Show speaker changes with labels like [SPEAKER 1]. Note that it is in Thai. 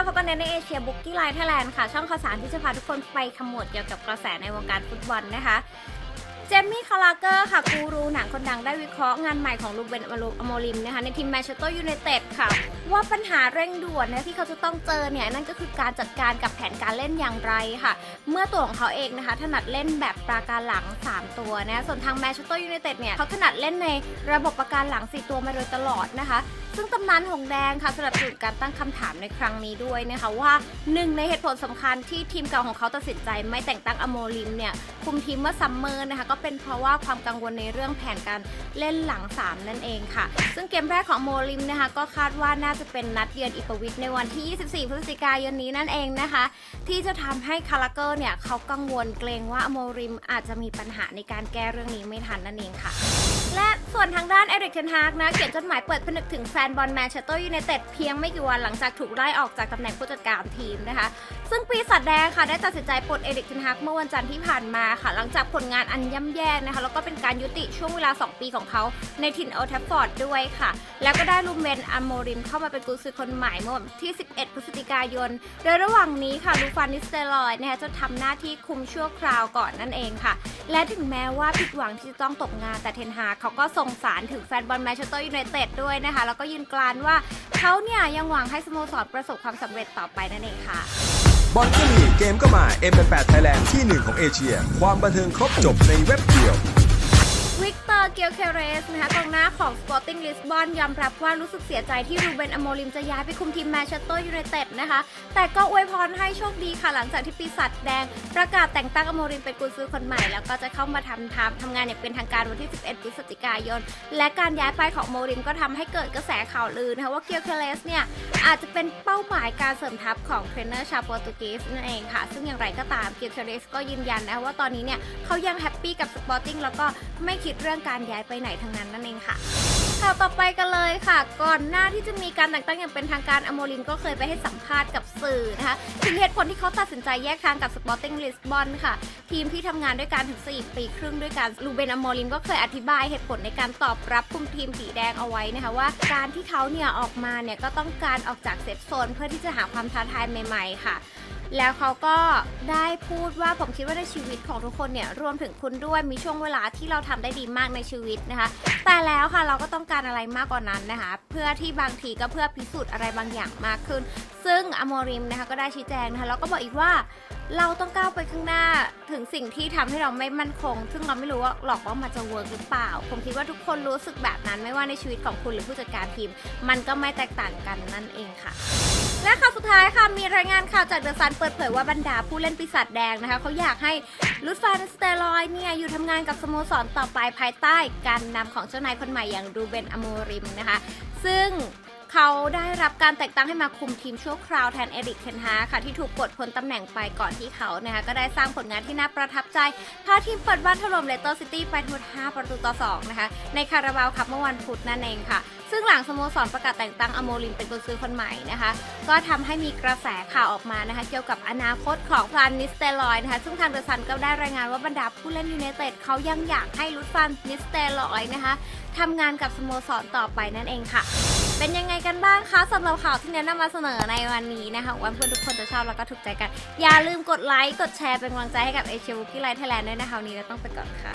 [SPEAKER 1] ในในเอเชียบุ๊กี้ไลน์ไทยแลนด์ค่ะ ช่องข่าวสารที่จะพาทุกคนไปขมวดเกี่ยวกับกระแสในวงการฟุตบอลนะคะ เจมมี่คาราเกอร์ค่ะกูรูหนังคนดังได้วิเคราะห์งานใหม่ของลูเบนอโมริมนะคะในทีมแมนเชสเตอร์ยูไนเต็ดค่ะ ว่าปัญหาเร่งด่วนนะที่เขาจะต้องเจอเนี่ย นั่นก็คือการจัดการกับแผนการเล่นอย่างไรค่ะ เมื่อตัวของเขาเองนะคะ ถนัดเล่นแบบปราการหลัง 3 ตัวนะส่วนทางแมนเชสเตอร์ยูไนเต็ดเนี่ยเขาถนัดเล่นในระบบปราการหลัง 4 ตัวมาโดยตลอดนะคะ ซึ่งตำนานหงแดงค่ะสำหรับจุดการตั้งคำถามในครั้งนี้ด้วยนะคะว่าหนึ่งในเหตุผลสำคัญที่ทีมเก่าของเขาตัดสินใจไม่แต่งตั้งอโมลิมเนี่ยคุมทีมเมื่อซัมเมอร์นะคะก็เป็นเพราะว่าความกังวลในเรื่องแผนการเล่นหลัง 3 นั่นเองค่ะ ซึ่งเกมแรกของโมลิมนะคะก็คาดว่าน่าจะเป็นนัดเยือนอิปวิทในวันที่ 24 พฤศจิกายนนี้นั่นเองนะคะ ที่จะทำให้คาราเกอร์เนี่ยเขากังวลเกรงว่าอโมริมอาจจะมีปัญหาในการแก้เรื่องนี้ไม่ทันนั่นเองค่ะานเอริกเทนฮากนะเขียนจดหมายเปิดผนึกถึงแฟนบอลแมนเชสเตอร์ยูไนเต็ดเพียงไม่กี่วันหลังจากถูกไล่ออกจากตำแหน่งผู้จัดการทีมนะคะ ซึ่งปีศาจแดงค่ะได้ตัดสินใจปลดเอริกเทนฮากเมื่อวันจันทร์ที่ผ่านมาค่ะ หลังจากผลงานอันย่ำแย่นะคะ แล้วก็เป็นการยุติช่วงเวลา 2 ปีของเขาในถิ่นโอลแทัฟฟอร์ดด้วยค่ะ แล้วก็ได้ลูเมนอัมโมริมเข้ามาเป็นกุญซือคนใหม่เมื่อวันที่ 11 พฤศจิกายน โดยระหว่างนี้ค่ะลูฟานิสเตลอยนะคะจะทำหน้าที่คุมชั่วคราวก่อนนั่นเองค่ะ และถึงแม้ว่าผิดหวังที่จะต้องตกงานแต่เทนฮากเขาก็ส่งสารถึงแฟนบอลแมนเชสเตอร์ยูไนเต็ดด้วยนะคะ แล้วก็ยืนกรานว่าเขาเนี่ยยังหวังให้สโมสรประสบความสำเร็จต่อไปนั่นเองค่ะ
[SPEAKER 2] บอลก็มีเกมก็มา M8 Thailand ที่หนึ่งของเอเชีย ความบันเทิงครบจบในเว็บเดียว
[SPEAKER 1] วิกเตอร์ เกียวเคเรสนะคะกองหน้าของ Sporting Lisbon ยอมรับว่ารู้สึกเสียใจที่รูเบนอโมริมจะย้ายไปคุมทีมแมนเชสเตอร์ยูไนเต็ดนะคะ แต่ก็อวยพรให้โชคดีค่ะหลังจากที่ปีศาจแดง ประกาศแต่งตั้งอโมริมเป็นกุญซือคนใหม่ แล้วก็จะเข้ามาทำทำทำงานอย่างเป็นทางการวันที่ 11 พฤศจิกายน และการย้ายไปของโมริมก็ทำให้เกิดกระแสข่าวลือนะคะว่าเกียวเคเรสเนี่ยอาจจะเป็นเป้าหมายการเสริมทัพของเทรนเนอร์ชาวโปรตุเกสนั่นเองค่ะ ซึ่งอย่างไรก็ตามเกียวเคเรสก็ยืนยันนะคะว่าตอนนี้เนี่ยเขายังแฮปปี้กับสปอร์ติ้งแล้วก็ไม่คิดเรื่องการย้ายไปไหนทั้งนั้นนั่นเองค่ะข่าวต่อไปกันเลยค่ะ ก่อนหน้าที่จะมีการแต่งตั้งอย่างเป็นทางการอโมรินก็เคยไปให้สัมภาษณ์กับสื่อนะคะถึงเหตุผลที่เขาตัดสินใจแยกทางกับ Sporting Lisbon ค่ะ ทีมที่ทำงานด้วยกันถึง4ปีครึ่งด้วยกันลูเบนอโมรินก็เคยอธิบายเหตุผลในการตอบรับคุมทีมสีแดงเอาไว้นะคะว่า การที่เขาเนี่ยออกมาเนี่ยก็ต้องการออกจากเซฟโซนเพื่อที่จะหาความท้าทายใหม่ ๆ ค่ะ แล้วเขาก็ได้พูดว่าผมคิดว่าในชีวิตของทุกคนเนี่ยรวมถึงคุณด้วยมีช่วงเวลาที่เราทำได้ดีมากในชีวิตนะคะ แต่แล้วค่ะเราก็ต้องการอะไรมากกว่านั้นนะคะ เพื่อที่บางทีก็เพื่อพิสูจน์อะไรบางอย่างมากขึ้น ซึ่งอโมริมนะคะก็ได้ชี้แจงนะคะแล้วก็บอกอีกว่าเราต้องก้าวไปข้างหน้าถึงสิ่งที่ทำให้เราไม่มั่นคง ซึ่งเราไม่รู้ว่าหรอกว่ามันจะเวิร์กหรือเปล่า ผมคิดว่าทุกคนรู้สึกแบบนั้นไม่ว่าในชีวิตของคุณหรือผู้จัดการทีม มันก็ไม่แตกต่างกันนั่นเองค่ะและข่าวสุดท้ายค่ะมีรายงานข่าวจากเดอะซันเปิดเผยว่าบรรดาผู้เล่นปีศาจแดงนะคะเขาอยากให้ลุดฟานสเตลอยเนี่ยอยู่ทำงานกับสโมสรต่อไปภายใต้การนำของเจ้านายคนใหม่อย่างรูเบนอโมริมนะคะ ซึ่ง เขาได้รับการแต่งตั้งให้มาคุมทีมชั่วคราวแทนเอริกเทนฮาค่ะที่ถูกปลดพ้นตำแหน่งไปก่อนที่เขานะคะก็ได้สร้างผลงานที่น่าประทับใจ พาทีมเปิดบ้านถล่มเลสเตอร์ซิตี้ไปทั้งหมด5ประตูต่อ 2 นะคะ ในคาราบาวคัพเมื่อวันพุธนั่นเองค่ะ ซึ่งหลังสโมสรประกาศแต่งตั้งอโมลิมเป็นกุญซือคนใหม่นะคะ ก็ทำให้มีกระแสข่าวออกมานะคะ เกี่ยวกับอนาคตของฟรานนิสเตลอยนะคะ ซึ่งทางเดอะซันก็ได้รายงานว่าบรรดาผู้เล่นยูไนเต็ดเขายังอยากให้ลุดฟรานนิสเตลอยนะคะทำงานกับสโมสรต่อไปนั่นเองค่ะ เป็นยัง กันบ้างคะสำหรับข่าวที่เน้นนำมาเสนอในวันนี้นะคะหวังว่าเพื่อนทุกคนจะชอบแล้วก็ถูกใจกัน อย่าลืมกดไลค์กดแชร์เป็นกำลังใจให้กับเอเชียบุกี้ไลท์ไทยแลนด์ด้วยนะคะวันนี้เราต้องไปก่อนค่ะ